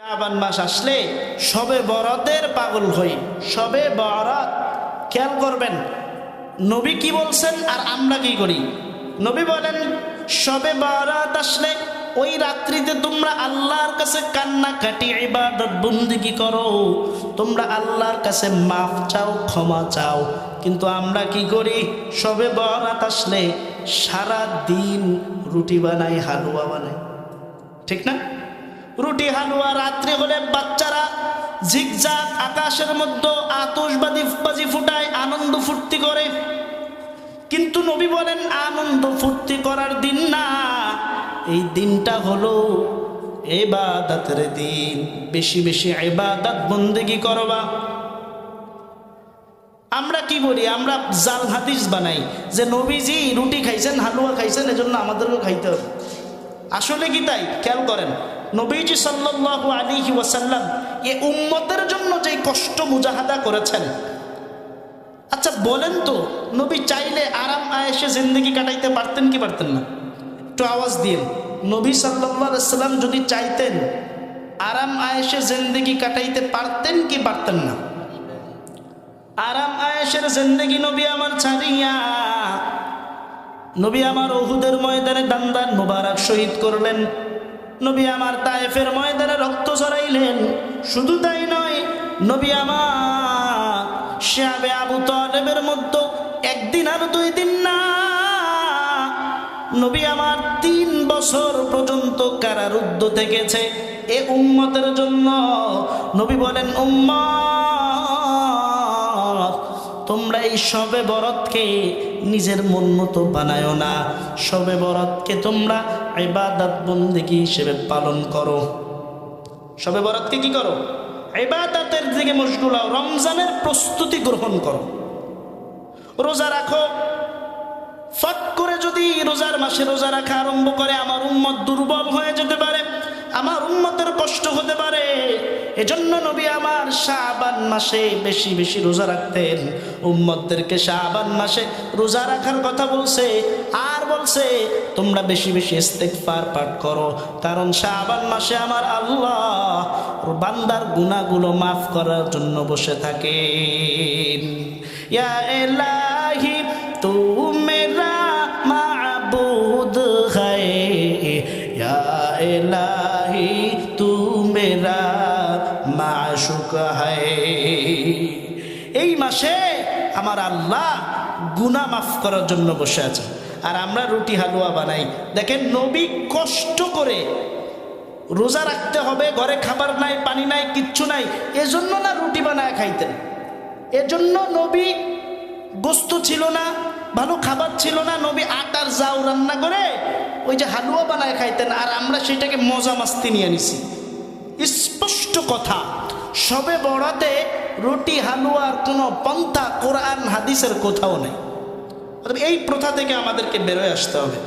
শাবান মাস আসলে সবে বরাতের পাগল হই, সবে বরাত খেয়াল করবেন, নবী কি বলছেন আর আমরা কি করি? নবী বলেন, সবে বরাত আসলে ওই রাত্রিতে তোমরা আল্লাহর কাছে কান্না কাটি ইবাদত বন্দিগি করো? তোমরা আল্লাহর কাছে মাফ চাও, ক্ষমা চাও। কিন্তু আমরা কি করি? সবে বরাত আসলে সারা দিন রুটি বানাই, হালুয়া বানাই। ঠিক না? রুটি হালুয়া রাত্রি হলে বাচ্চারা ঝিকঝাক আকাশের মধ্যে আতসবাজি বাজি ফুটায়, আনন্দ ফুর্তি করে। কিন্তু নবী বলেন, আনন্দ ফুর্তি করার দিন না। এই দিনটা হলো এবাদাতের দিন। বেশি বেশি এবাদাত বন্দেগি করবা। আমরা কি বলি? আমরা জাল হাদিস বানাই যে নবীজি রুটি খাইছেন, হালুয়া খাইছেন, এজন্য আমাদেরকেও খাইতে হবে। আসলে কি তাই? খেয়াল করেন। নবীজি সাল্লাল্লাহু আলাইহি ওয়াসাল্লাম এ উম্মতের জন্য যে কষ্ট মুজাহাদা করেছেন। আচ্ছা বলেন তো, নবী চাইলে আরাম আয়েসে জিন্দগি কাটাইতে পারতেন কি পারতেন না? একটু আওয়াজ দিন। নবী সাল্লাম যদি চাইতেন আরাম আয়েসে জিন্দগি কাটাইতে পারতেন কি পারতেন না? আরাম আয়েসের জিন্দগি নবী আমার ছাড়িয়া নবী আমার ওহুদের ময়দানে দান্দান মুবারক শহীদ করলেন। নবী আমার তায়েফের ময়দানে রক্ত ছড়াইলেন। শুধু তাই নয়, নবী আমার শ্যাবে আবু তালেবের মধ্যে একদিন আর দুই দিন না, নবী আমার তিন বছর পর্যন্ত কারারুদ্ধ থেকেছে। এ উম্মতের জন্য নবী বলেন, উম্মত তোমরা এই সবে বরতকে নিজের মন মতো বানায় না। সবে বরতকে তোমরা ইবাদত বন্দিগি হিসেবে পালন করো। সবে বরতকে কি করো? ইবাদতের দিকে মশগুল হও রমজানের প্রস্তুতি গ্রহণ করো। রোজা রাখো। ফট করে যদি রোজার মাসে রোজা রাখা আরম্ভ করে, আমার উম্মত দুর্বল হয়ে যেতে পারে, আমার উম্মতের কষ্ট হতে পারে এজন্য নবী আমার শাহবান মাসে বেশি বেশি রোজা রাখতেন। উম্মদদেরকে শাহবান মাসে রোজা রাখার কথা বলছে, আর বলছে, তোমরা বেশি বেশি ইস্তেকফার পাঠ করো, কারণ শাহবান মাসে আমার আল্লাহ বান্দার গুণাগুলো মাফ করার জন্য বসে থাকে ইয়া এলাহি এলাহি তু এই মাসে আমার আল্লাহ গুনা মাফ করার জন্য বসে আছে। আর আমরা রুটি হালুয়া বানাই। দেখেন নবী কষ্ট করে রোজা রাখতে হবে, ঘরে খাবার নাই, পানি নাই, কিচ্ছু নাই, এজন্য না রুটি বানায় খাইতেন। এজন্য নবী গোস্ত ছিল না, ভালো খাবার ছিল না, নবী আটার জাউ রান্না করে ওই যে হালুয়া বানায় খাইতেন। আর আমরা সেটাকে মজা মাস্তি নিয়ে নিছি। স্পষ্ট কথা। সবে বড়াতে রুটি হালুয়ার কোনো পন্থা, কোরআন, হাদিসের কোথাও নেই। এই প্রথা থেকে আমাদেরকে বেরোয় আসতে হবে।